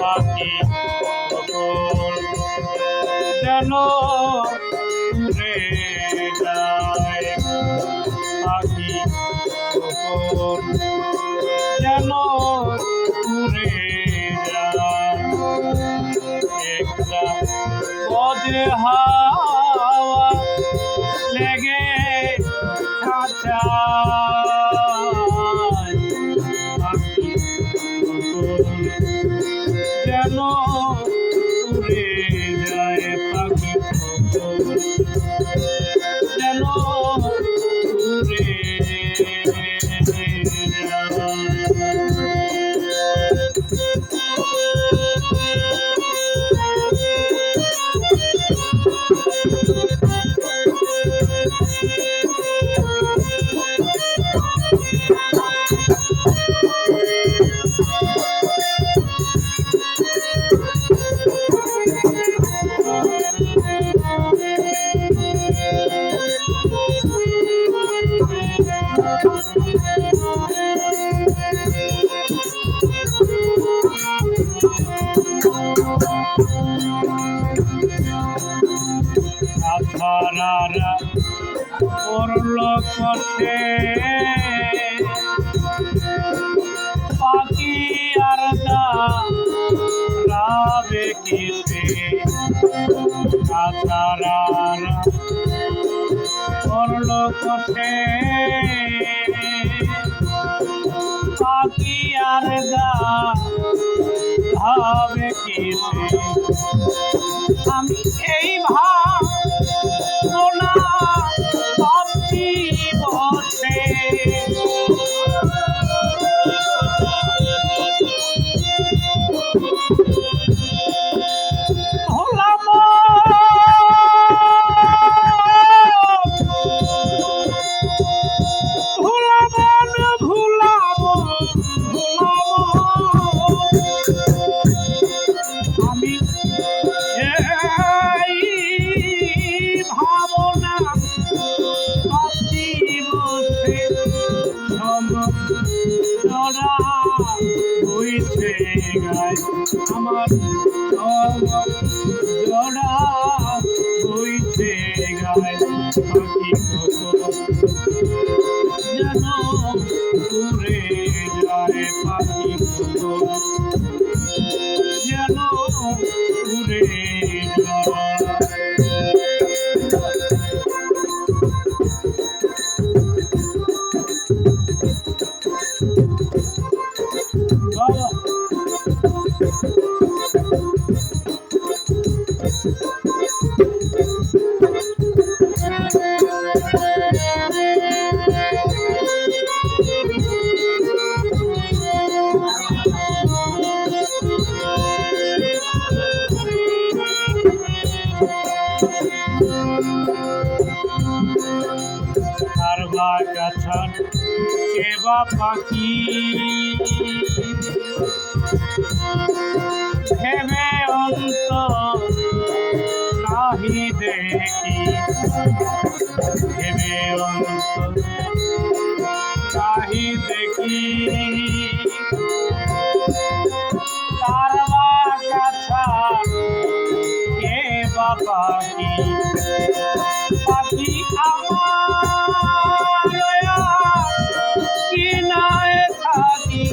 পাখি যেন উড়ে যায়। পাখি যেন উড়ে যায়। একটা পদে হাওয়া লেগে সকল যেন উড়ে যায় পাখি সকল যেন উড়ে যায় আধারারা করল কষে পাখি আর রাবে কিসে? আধারারা করল কষে পাখি আর দা ভাবে কিসে? আমি এই ভাবনা আমার জড়া হইছে গায় পাখি যেন আর বা গাছান কেবা পাখি। ভেবে অন্ত নাহি দেখি। ভেবে অন্ত নাহি দেখি। তার বা গাছান কে বা পাখি? পাখি আমার কি নায় থাকি।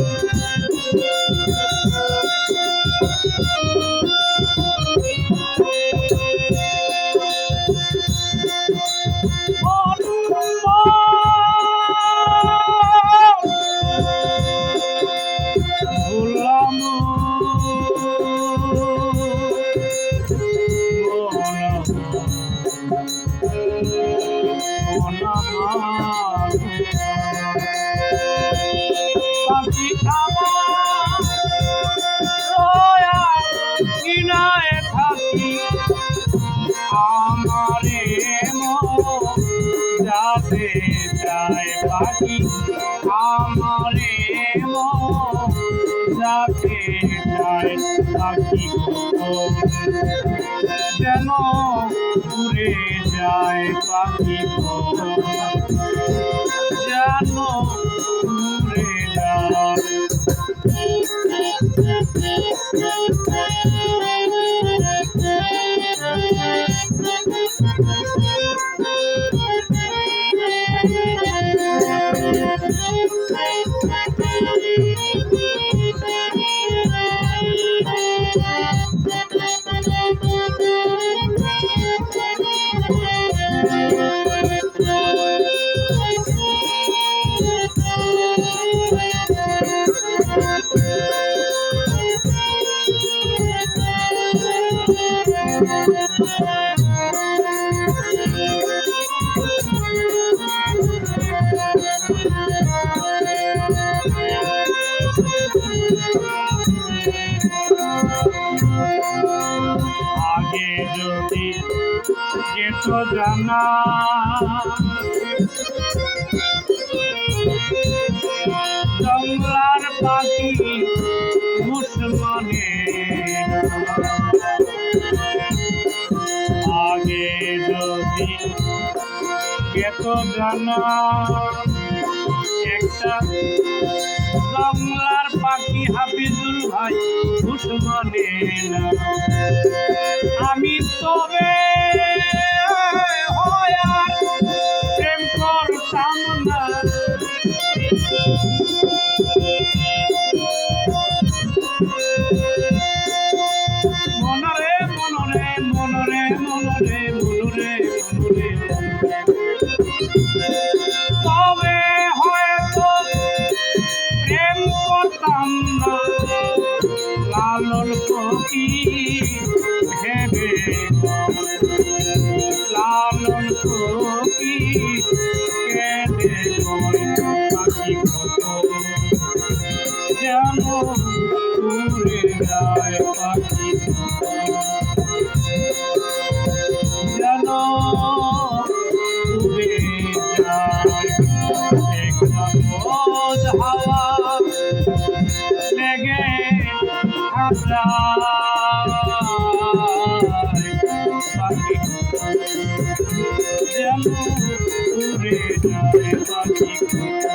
যাতে যায় পাখি যেন উড়ে যায় পাখি যেন উড়ে যায় আগে যদি যেত জানা জঙ্গলার পাখি মুসলমানে আগে যদি জানা একটা বাংলার পাখি হাফিজুল ভাই আমি তবে কবি কেঁদে পাখি কত যেন উড়ে যায় পাখি যেন উড়ে যায় একটা হাওয়া লেগে হাসায় যেন উড়ে যায় পাখি